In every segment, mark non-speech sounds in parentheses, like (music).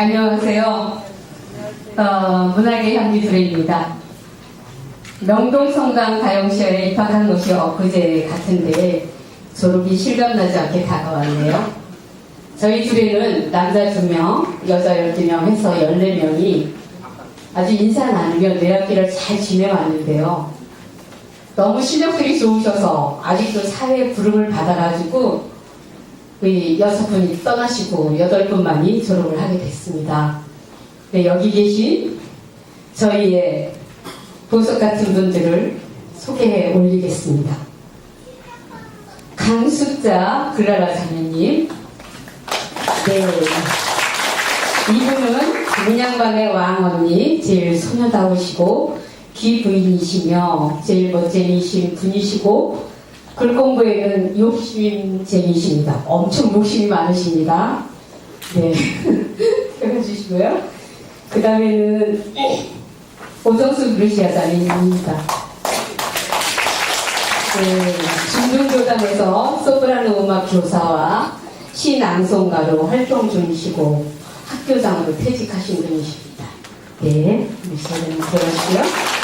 안녕하세요. 어, 문학의 향기술입니다. 명동성당 가영시에 입학한 것이 엊그제 같은데 졸업이 실감나지 않게 다가왔네요. 저희 둘에는 남자 2명, 여자 12명 해서 14명이 아주 인사 나누며 뇌학기를 잘 지내왔는데요. 너무 실력들이 좋으셔서 아직도 사회 부름을 받아가지고 우리 여섯 분이 떠나시고 여덟 분만이 졸업을 하게 됐습니다. 네, 여기 계신 저희의 보석 같은 분들을 소개해 올리겠습니다. 강숙자 글라라 자매님. 네. 이분은 문양반의 왕언니, 제일 소녀다우시고, 귀부인이시며, 제일 멋쟁이신 분이시고, 글 공부에는 욕심쟁이십니다. 엄청 욕심이 많으십니다. 네. (laughs) 해주시고요. 그 다음에는 오정수 그루시아 자매님입니다. 네, 중등교단에서 소프라노 음악 교사와 시낭송가로 활동 중이시고 학교장으로 퇴직하신 분이십니다. 네, 미션은 그러시고요.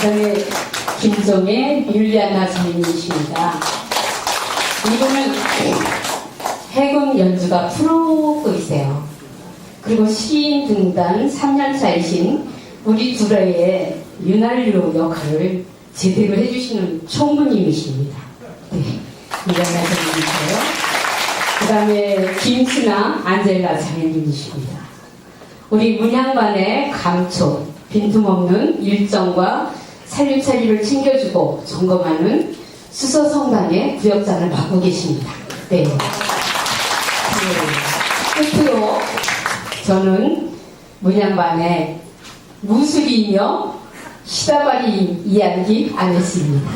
그 다음에 김종의 율리아나 자매님이십니다. 이분은 해군 연주가 프로이세요. 그리고 시인 등단 3년차이신 우리 둘의 윤활유 역할을 제대로 해주시는 총무님이십니다. 네, 율리아나 자매님이세요. 그 다음에 김치나 안젤라 자매님이십니다. 우리 문양반의 감초, 빈틈없는 일정과 살림살이를 챙겨주고 점검하는 수서 성당의 구역장을 맡고 계십니다. 네. 네. 끝으로 저는 문양반의 무술이며 시다바리 이야기 안 했습니다.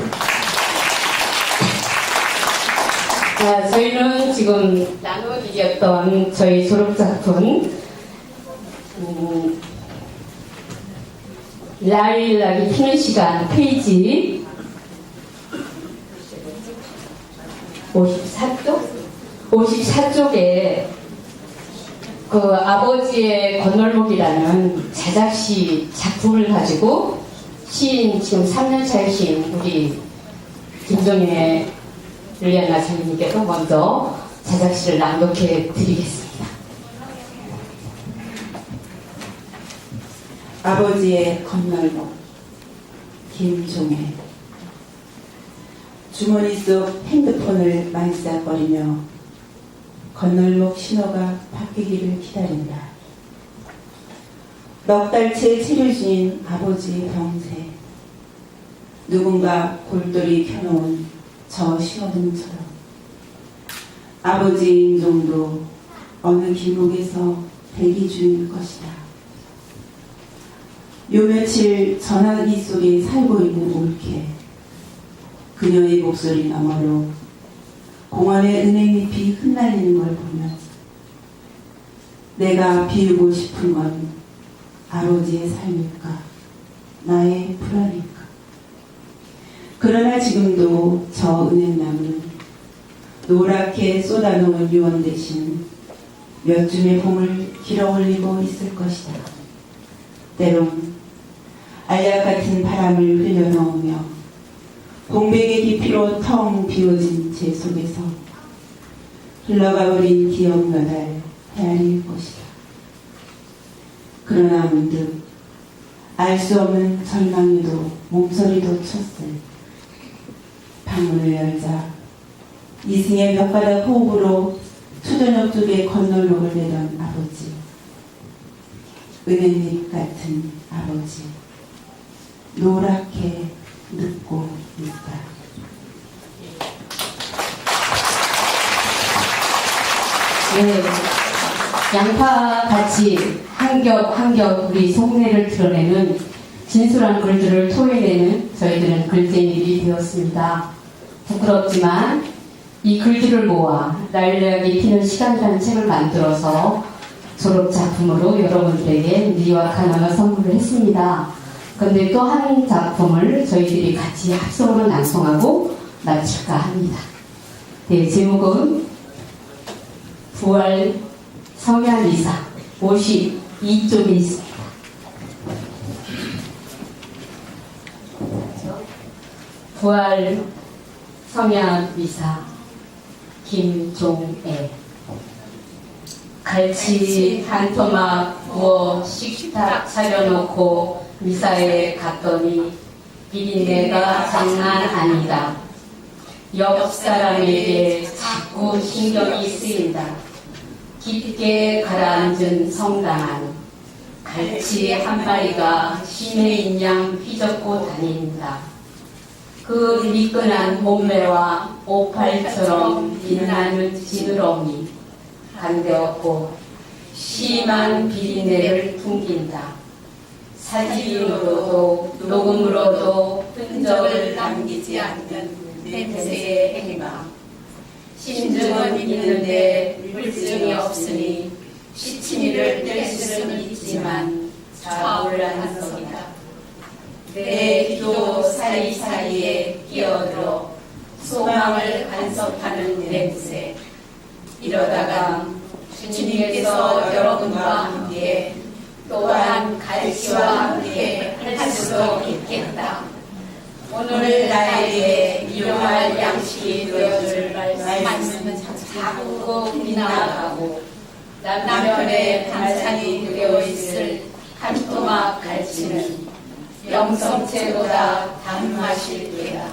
자, 저희는 지금 나눠드렸던 저희 졸업작품 음, 라일락이 피는 시간 페이지 54쪽? 54쪽에 그 아버지의 건널목이라는 자작시 작품을 가지고 시인 지금 3년차의 시인 우리 김정혜 릴리아나 장님께서 먼저 자작시를 낭독해 드리겠습니다. 아버지의 건널목 김종혜 주머니 속 핸드폰을 만싹거리며 건널목 신호가 바뀌기를 기다린다. 넉 달째 치료 중인 아버지의 병세 누군가 골똘히 켜놓은 저 신호등처럼 아버지의 인종도 어느 길목에서 대기 중일 것이다. 요 며칠 전화기 속에 살고 있는 올케. 그녀의 목소리 너머로 공원의 은행잎이 흩날리는 걸 보면 내가 비우고 싶은 건 아버지의 삶일까? 나의 불안일까? 그러나 지금도 저 은행나무는 노랗게 쏟아놓은 유언 대신 몇 줌의 봄을 길어 올리고 있을 것이다. 때론 알약 같은 바람을 흘려넣으며 공백의 깊이로 텅 비워진 제 속에서 흘러가버린 기억 몇알 헤아릴 것이다. 그러나 문득 알 수 없는 절망에도 몸서리도 쳤을 방문을 열자 이승의 몇 가닥 호흡으로 초저녁 쪽에 건널목을 내던 아버지 은행잎 같은 아버지 노랗게 늙고 있다. 네. 양파 같이 한겹 한겹 우리 속내를 드러내는 진솔한 글들을 토해내는 저희들은 글쟁이들이 되었습니다. 부끄럽지만 이 글들을 모아 날려기 피는 시간이라는 책을 만들어서 졸업 작품으로 여러분들에게 미확한 언어 선물을 했습니다. 근데 또 한 작품을 저희들이 같이 합성으로 낭송하고 마칠까 합니다. 네, 제목은 부활 성향 이사 50 이쪽에 있습니다. 부활 성향 미사 김종애 갈치 한 토막 구워 식탁 차려놓고 미사에 갔더니 비린내가 장난 아니다. 옆 사람에게 자꾸 신경이 쓰인다. 깊게 가라앉은 성당 안 갈치 한 마리가 심해인 양 휘젓고 다닌다. 그 미끈한 몸매와 오팔처럼 빛나는 지느러미 간대었고 심한 비린내를 풍긴다. 사진으로도 녹음으로도 흔적을 남기지 않는 냄새의 행방. 심증은 있는데 물증이 없으니 시치미를 뗄 수는 있지만 좌울란성이다. 내 기도 사이사이에 끼어들어 소망을 간섭하는 냄새. 이러다가 주님께서 여러분과 함께 또한 갈치와 함께 할 수도 있겠다. 오늘 나에게 이용할 양식이 되어줄 말씀은 자꾸 비나가고 남편의 반찬이 되어 있을 한 토막 갈치는 영성체보다 단맛일 게다.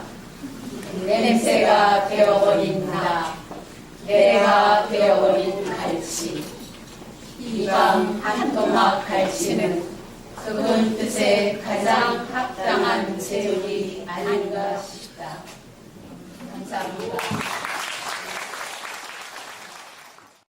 냄새가 되어버린 나, 내가 되어버린 갈치. 이밤한 토막 갈치는 그분 뜻에 가장 합당한 제목이 아닌가 싶다. 감사합니다.